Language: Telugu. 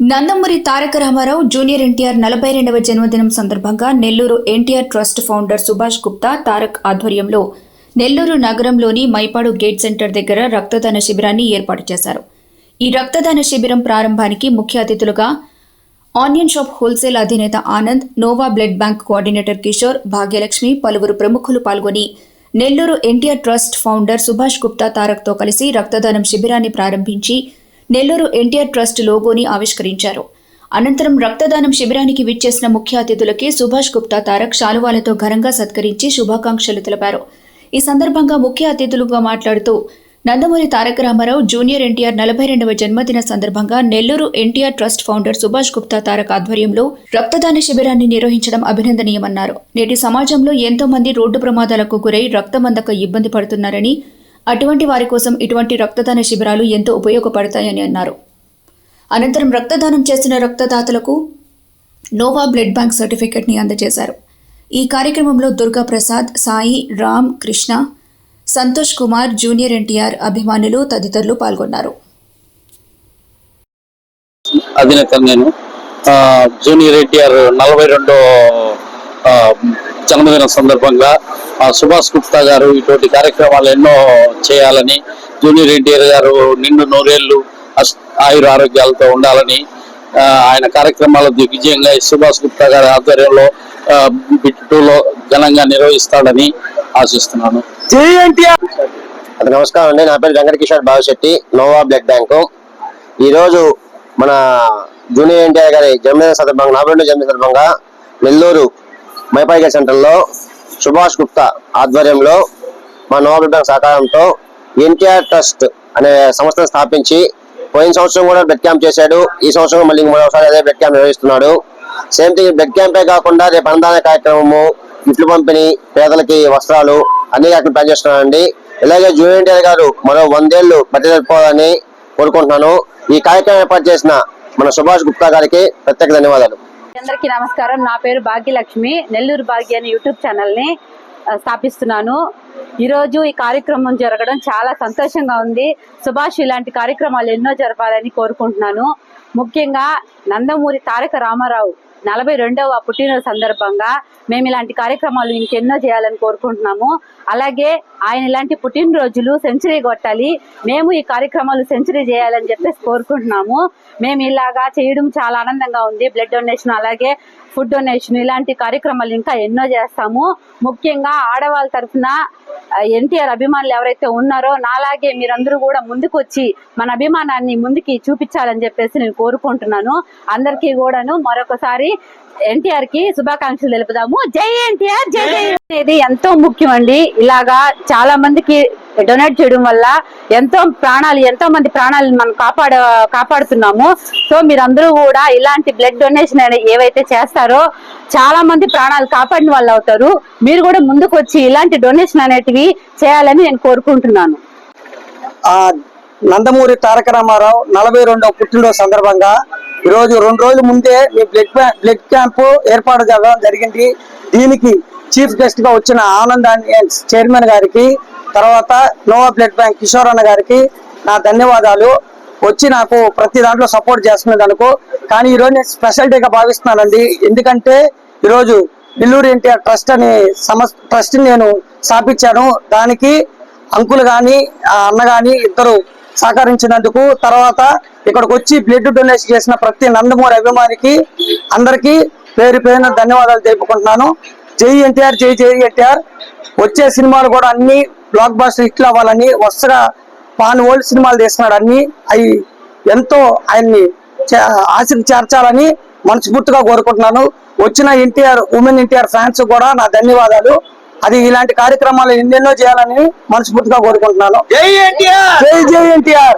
నందమూరి తారక రామారావు జూనియర్ ఎన్టీఆర్ నలభై రెండవ జన్మదినం సందర్భంగా Nellore NTR trust founder Subhash Gupta Tarak ఆధ్వర్యంలో నెల్లూరు నగరంలోని మైపాడు గేట్ సెంటర్ దగ్గర రక్తదాన శిబిరాన్ని ఏర్పాటు చేశారు. ఈ రక్తదాన శిబిరం ప్రారంభానికి ముఖ్య అతిథులుగా ఆనియన్ షాప్ హోల్సేల్ అధినేత Anand Nova blood bank coordinator Kishore Bhagyalakshmi పలువురు ప్రముఖులు పాల్గొని నెల్లూరు ఎన్టీఆర్ ట్రస్ట్ ఫౌండర్ సుభాష్ గుప్తా తారక్తో కలిసి రక్తదానం శిబిరాన్ని ప్రారంభించి నెల్లూరు ఎన్టీఆర్ ట్రస్ట్ లోగోని ఆవిష్కరించారు. అనంతరం రక్తదానం శిబిరానికి విచ్చేసిన ముఖ్య అతిథులకి సుభాష్ గుప్తా తారక్ శాలువాలతో ఘనంగా సత్కరించి శుభాకాంక్షలు తెలిపారు. ఈ సందర్భంగా ముఖ్య అతిథులుగా మాట్లాడుతూ నందమూరి తారక రామారావు జూనియర్ ఎన్టీఆర్ నలభై రెండవ జన్మదిన సందర్భంగా Nellore NTR trust founder Subhash Gupta Tarak ఆధ్వర్యంలో రక్తదాన శిబిరాన్ని నిర్వహించడం అభినందనీయమన్నారు. నేటి సమాజంలో ఎంతో మంది రోడ్డు ప్రమాదాలకు గురై రక్తమందక ఇబ్బంది పడుతున్నారని అటువంటి వారి కోసం ఇటువంటి రక్తదాన శిబిరాలు ఎంతో ఉపయోగపడతాయని అన్నారు. అనంతరం రక్తదానం చేసిన రక్తదాతలకు నోవా బ్లడ్ బ్యాంక్ సర్టిఫికెట్ని అందజేశారు. ఈ కార్యక్రమంలో దుర్గా ప్రసాద్ సాయి రామ్ కృష్ణ సంతోష్ కుమార్ జూనియర్ ఎన్టీఆర్ అభిమానులు తదితరులు పాల్గొన్నారు. అధినేత నేను జూనియర్ ఎన్టీఆర్ నలభై రెండో జన్మదిన సందర్భంగా ఆ, సుభాష్ గుప్తా గారు ఇటువంటి కార్యక్రమాలు ఎన్నో చేయాలని జూనియర్ ఎన్టీఆర్ గారు నిండు నూరేళ్ళు ఆయుర ఆరోగ్యాలతో ఉండాలని ఆయన కార్యక్రమాలు దిగ్విజయంగా సుభాష్ గుప్తా గారి ఆధ్వర్యంలో బిట్ టూలో ఘనంగా నిర్వహిస్తాడని ఆశిస్తున్నాను. నమస్కారం అండి. నా పేరు Venkata Kishore Babushetty Nova blood bank. ఈరోజు మన జూనియర్ ఎన్టీఆర్ గారి జన్మదిన సందర్భంగా నలభై రెండు జన్మదిన సందర్భంగా నెల్లూరు మైపాయిగా సెంటర్లో సుభాష్ గుప్తా ఆధ్వర్యంలో మా నోవా బ్యాంక్ సహకారంతో ఎన్టీఆర్ ట్రస్ట్ అనే సంస్థను స్థాపించి పోయిన సంవత్సరం కూడా బ్లడ్ క్యాంప్ చేశాడు. ఈ సంవత్సరం మళ్ళీ మరోసారి అదే బ్లడ్ క్యాంప్ నిర్వహిస్తున్నాడు. సేమ్ థింగ్ బ్లడ్ క్యాంపే కాకుండా రేపు అన్నదాన కార్యక్రమము గిఫ్ట్లు పంపిణీ పేదలకి వస్త్రాలు అన్ని కార్యక్రమం ప్లాన్ చేస్తున్నానండి ఇలాగే జూనియర్ గారు మరో వందేళ్ళు బట్టి జరుపుకోవాలని కోరుకుంటున్నాను. ఈ కార్యక్రమం ఏర్పాటు చేసిన మన సుభాష్ గుప్తా గారికి ప్రత్యేక ధన్యవాదాలు. అందరికీ నమస్కారం. నా పేరు భాగ్యలక్ష్మి. నెల్లూరు భాగ్య అనే యూట్యూబ్ ఛానల్ని స్థాపిస్తున్నాను. ఈరోజు ఈ కార్యక్రమం జరగడం చాలా సంతోషంగా ఉంది. సుభాష్ ఇలాంటి కార్యక్రమాలు ఎన్నో జరపాలని కోరుకుంటున్నాను. ముఖ్యంగా నందమూరి తారక రామారావు నలభై రెండవ పుట్టినరోజు సందర్భంగా మేము ఇలాంటి కార్యక్రమాలు ఇంకెన్నో చేయాలని కోరుకుంటున్నాము. అలాగే ఆయన ఇలాంటి పుట్టినరోజులు సెంచరీ కొట్టాలి. మేము ఈ కార్యక్రమాలు సెంచరీ చేయాలని చెప్పేసి కోరుకుంటున్నాము. మేము ఇలాగా చేయడం చాలా ఆనందంగా ఉంది. బ్లడ్ డొనేషన్ అలాగే ఫుడ్ డొనేషన్ ఇలాంటి కార్యక్రమాలు ఇంకా ఎన్నో చేస్తాము. ముఖ్యంగా ఆడవాళ్ళ తరఫున ఎన్టీఆర్ అభిమానులు ఎవరైతే ఉన్నారో నాలాగే మీరందరూ కూడా ముందుకు వచ్చి మన అభిమానాన్ని ముందుకి చూపించాలని చెప్పేసి నేను కోరుకుంటున్నాను. అందరికీ కూడాను మరొకసారి ఎన్టీఆర్కి శుభాకాంక్షలు తెలుపుదాము. జై ఎన్టీఆర్ జై జై అనేది ఎంతో ముఖ్యం అండి ఇలాగా చాలా మందికి డొనేట్ చేయడం వల్ల ఎంతో ప్రాణాలు ఎంతో మంది ప్రాణాలను మనం కాపాడ కాపాడుతున్నాము. సో మీరందరూ కూడా ఇలాంటి బ్లడ్ డొనేషన్ ఏవైతే చేస్తారో చాలా మంది ప్రాణాలు కాపాడిన వాళ్ళు అవుతారు. మీరు కూడా ముందుకు వచ్చి ఇలాంటి డొనేషన్ అనేటివి చేయాలని నేను కోరుకుంటున్నాను. ఆ నందమూరి తారక రామారావు నలభై రెండవ పుట్టినరోజు సందర్భంగా ఈరోజు రెండు రోజుల ముందే మీ బ్లడ్ బ్లడ్ క్యాంపు ఏర్పాటు చేయడం జరిగింది. దీనికి చీఫ్ గెస్ట్గా వచ్చిన ఆనంద్ చైర్మన్ గారికి తర్వాత నోవా బ్లడ్ బ్యాంక్ కిషోర్ అన్న గారికి నా ధన్యవాదాలు. వచ్చి నాకు ప్రతి దాంట్లో సపోర్ట్ చేస్తున్నందుకు. కానీ ఈరోజు నేను స్పెషల్ డేగా భావిస్తున్నానండి. ఎందుకంటే ఈరోజు నెల్లూరు ఎన్టీఆర్ ట్రస్ట్ అనే సంస్థ ట్రస్ట్ నేను స్థాపించాను. దానికి అంకులు కానీ ఆ అన్న కానీ ఇద్దరు సహకరించినందుకు తర్వాత ఇక్కడికి వచ్చి బ్లడ్ డొనేషన్ చేసిన ప్రతి నందమూరి అభిమానికి అందరికీ పేరు పేరున ధన్యవాదాలు తెలుపుకుంటున్నాను. జై ఎన్టీఆర్ జై జై ఎన్టీఆర్. వచ్చే సినిమాలు కూడా అన్ని బ్లాక్ బాస్టర్ హిట్లు అవ్వాలని వరుసగా పాన్ ఓల్డ్ సినిమాలు తీస్తున్నాడు అన్ని. అవి ఎంతో ఆయన్ని చే- ఆశకు చేర్చాలని మనస్ఫూర్తిగా కోరుకుంటున్నాను. వచ్చిన ఎన్టీఆర్ ఉమెన్ ఎన్టీఆర్ ఫ్యాన్స్ కూడా నా ధన్యవాదాలు. అది ఇలాంటి కార్యక్రమాలు ఎన్నెన్నో చేయాలని మనస్ఫూర్తిగా కోరుకుంటున్నాను. జై జై ఎన్టీఆర్!